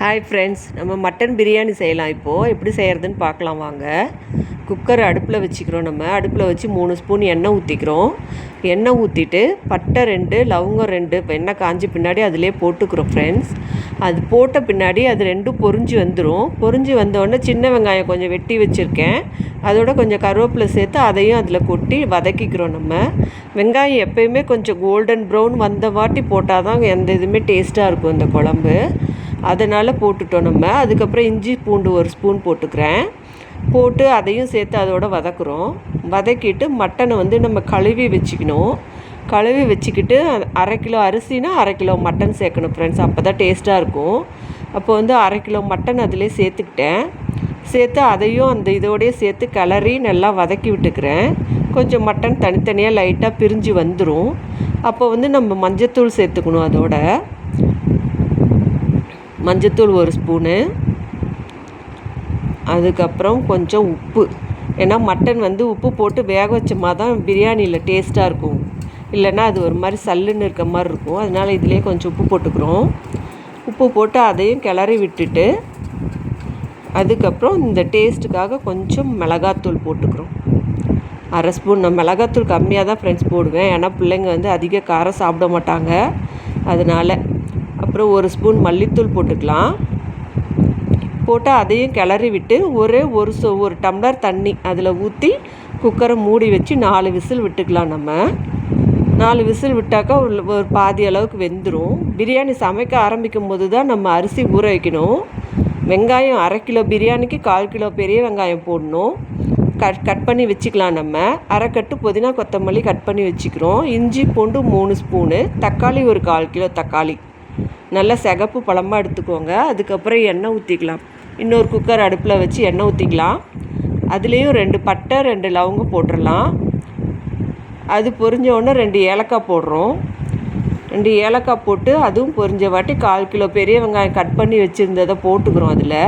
Hi friends நம்ம mutton biryani செய்யலாம் இப்போது எப்படி செய்கிறதுன்னு பார்க்கலாம் வாங்க. குக்கர் அடுப்பில் வச்சுக்கிறோம் நம்ம. அடுப்பில் வச்சு மூணு ஸ்பூன் எண்ணெய் ஊற்றிக்கிறோம் எண்ணெய் ஊற்றிட்டு பட்டை ரெண்டு லவங்கம் ரெண்டு இப்போ எண்ணெய் காஞ்சி பின்னாடி அதிலே போட்டுக்கிறோம் ஃப்ரெண்ட்ஸ் அது போட்ட பின்னாடி அது ரெண்டும் பொறிஞ்சு வந்துடும் பொறிஞ்சு வந்தோடனே சின்ன வெங்காயம் கொஞ்சம் வெட்டி வச்சுருக்கேன். அதோட கொஞ்சம் கருவேப்பிலை சேர்த்து அதையும் அதில் கொட்டி வதக்கிக்கிறோம் நம்ம. வெங்காயம் எப்போயுமே கொஞ்சம் கோல்டன் ப்ரௌன் வந்த வாட்டி போட்டால் தான் எந்த இதுவுமே டேஸ்ட்டாக இருக்கும் இந்த குழம்பு. அதனால் போட்டுட்டோம் நம்ம. அதுக்கப்புறம் இஞ்சி பூண்டு ஒரு ஸ்பூன் போட்டுக்கிறேன். போட்டு அதையும் சேர்த்து அதோட வதக்குறோம். வதக்கிட்டு மட்டனை வந்து நம்ம கழுவி வச்சுக்கணும். கழுவி வச்சுக்கிட்டு அரை கிலோ அரிசினா அரை கிலோ மட்டன் சேர்க்கணும் ஃப்ரெண்ட்ஸ் அப்போ தான் டேஸ்ட்டாக இருக்கும். அப்போ வந்து அரை கிலோ மட்டன் அதிலே சேர்த்துக்கிட்டேன். சேர்த்து அதையும் அந்த இதோடய சேர்த்து கிளறி நல்லா வதக்கி விட்டுக்கிறேன். கொஞ்சம் மட்டன் தனித்தனியாக லைட்டாக பிரிஞ்சு வந்துடும் அப்போ வந்து நம்ம மஞ்சத்தூள் சேர்த்துக்கணும் அதோட. மஞ்சத்தூள் ஒரு ஸ்பூனு. அதுக்கப்புறம் கொஞ்சம் உப்பு. ஏன்னா மட்டன் வந்து உப்பு போட்டு வேக வச்சோமா தான் பிரியாணியில் டேஸ்ட்டாக இருக்கும். இல்லைன்னா அது ஒரு மாதிரி சல்லுன்னு இருக்க மாதிரி இருக்கும். அதனால் இதிலே கொஞ்சம் உப்பு போட்டுக்கிறோம். உப்பு போட்டு அதையும் கிளறி விட்டுட்டு அதுக்கப்புறம் இந்த டேஸ்ட்டுக்காக கொஞ்சம் மிளகாத்தூள் போட்டுக்கிறோம். அரை ஸ்பூன். நான் மிளகாத்தூள் கம்மியாக தான் ஃப்ரெண்ட்ஸ் போடுவேன். ஏன்னா பிள்ளைங்க வந்து அதிக காரம் சாப்பிட மாட்டாங்க. அதனால் அப்புறம் ஒரு ஸ்பூன் மல்லித்தூள் போட்டுக்கலாம். போட்டு அதையும் கிளறி விட்டு ஒரே ஒரு சொ ஒரு டம்ளர் தண்ணி அதில் ஊற்றி குக்கரை மூடி வச்சு நாலு விசில் விட்டுக்கலாம் நம்ம. நாலு விசில் விட்டாக்கா ஒரு பாதி அளவுக்கு வெந்துடும் பிரியாணி சமைக்க ஆரம்பிக்கும் போது தான் நம்ம அரிசி ஊற வைக்கணும். வெங்காயம் அரை கிலோ பிரியாணிக்கு கால் கிலோ பெரிய வெங்காயம் போடணும். கட் கட் பண்ணி வச்சுக்கலாம் நம்ம. அரைக்கட்டு புதினா கொத்தமல்லி கட் பண்ணி வச்சுக்கிறோம். இஞ்சி பூண்டு மூணு ஸ்பூனு. தக்காளி ஒரு கால் கிலோ தக்காளி. நல்லா சிகப்பு பழமாக எடுத்துக்கோங்க. அதுக்கப்புறம் எண்ணெய் ஊற்றிக்கலாம் இன்னொரு குக்கர் அடுப்பில் வச்சு எண்ணெய் ஊற்றிக்கலாம் அதுலேயும் ரெண்டு பட்டை ரெண்டு லவங்கம் போட்டுடலாம் அது பொரிஞ்ச ரெண்டு ஏலக்காய் போடுறோம். ரெண்டு ஏலக்காய் போட்டு அதுவும் பொரிஞ்ச வாட்டி கால் கிலோ பெரிய வெங்காயம் கட் பண்ணி வச்சுருந்ததை போட்டுக்கிறோம் அதில்.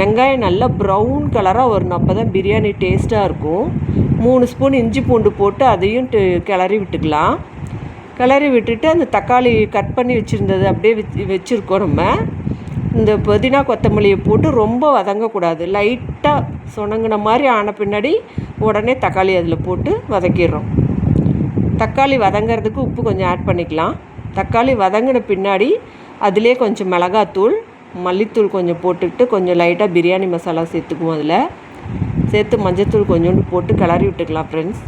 வெங்காயம் நல்லா ப்ரௌன் கலராக வரணும். அப்போ தான் பிரியாணி டேஸ்ட்டாக இருக்கும். மூணு ஸ்பூன் இஞ்சி பூண்டு போட்டு அதையும் கிளறி விட்டுக்கலாம். கிளறி விட்டுட்டு அந்த தக்காளி கட் பண்ணி வச்சுருந்தது அப்படியே வச்சு வச்சுருக்கோம் நம்ம. இந்த புதினா கொத்தமல்லியை போட்டு ரொம்ப வதங்கக்கூடாது. லைட்டாக சொனங்கின மாதிரி ஆன பின்னாடி உடனே தக்காளி அதில் போட்டு வதக்கிடுறோம். தக்காளி வதங்கிறதுக்கு உப்பு கொஞ்சம் ஆட் பண்ணிக்கலாம். தக்காளி வதங்கின பின்னாடி அதிலே கொஞ்சம் மிளகாத்தூள் மல்லித்தூள் கொஞ்சம் போட்டுக்கிட்டு கொஞ்சம் லைட்டாக பிரியாணி மசாலா சேர்த்துக்குவோம் அதில். சேர்த்து மஞ்சத்தூள் கொஞ்சோண்டு போட்டு கிளறி விட்டுக்கலாம் ஃப்ரெண்ட்ஸ்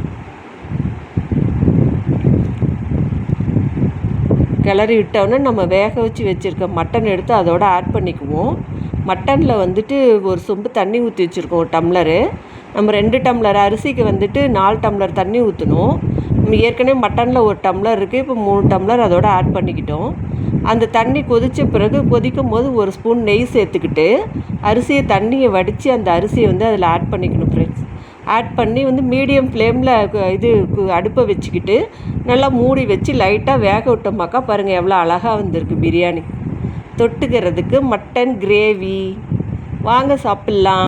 கிளறி விட்டோன்னே நம்ம வேக வச்சு வச்சுருக்க மட்டன் எடுத்து அதோடு ஆட் பண்ணிக்குவோம். மட்டனில் வந்துட்டு ஒரு சொம்பு தண்ணி ஊற்றி வச்சுருக்கோம் டம்ளரு. நம்ம ரெண்டு டம்ளர் அரிசிக்கு வந்துட்டு நாலு டம்ளர் தண்ணி ஊற்றணும் நம்ம ஏற்கனவே மட்டனில் ஒரு டம்ளர் இருக்குது இப்போ மூணு டம்ளர் அதோடு ஆட் பண்ணிக்கிட்டோம். அந்த தண்ணி கொதித்த பிறகு கொதிக்கும் போது ஒரு ஸ்பூன் நெய் சேர்த்துக்கிட்டு அரிசியை தண்ணியை வடித்து அந்த அரிசியை வந்து அதில் ஆட் பண்ணிக்கணும் ஃப்ரெண்ட்ஸ் ஆட் பண்ணி வந்து மீடியம் ஃப்ளேமில் இது அடுப்பை வச்சுக்கிட்டு நல்லா மூடி வச்சு லைட்டாக வேக விட்டோமாக்கா பாருங்கள் எவ்வளோ அழகாக வந்திருக்கு பிரியாணி. தொட்டுக்கிறதுக்கு மட்டன் கிரேவி வாங்க சாப்பிட்லாம்.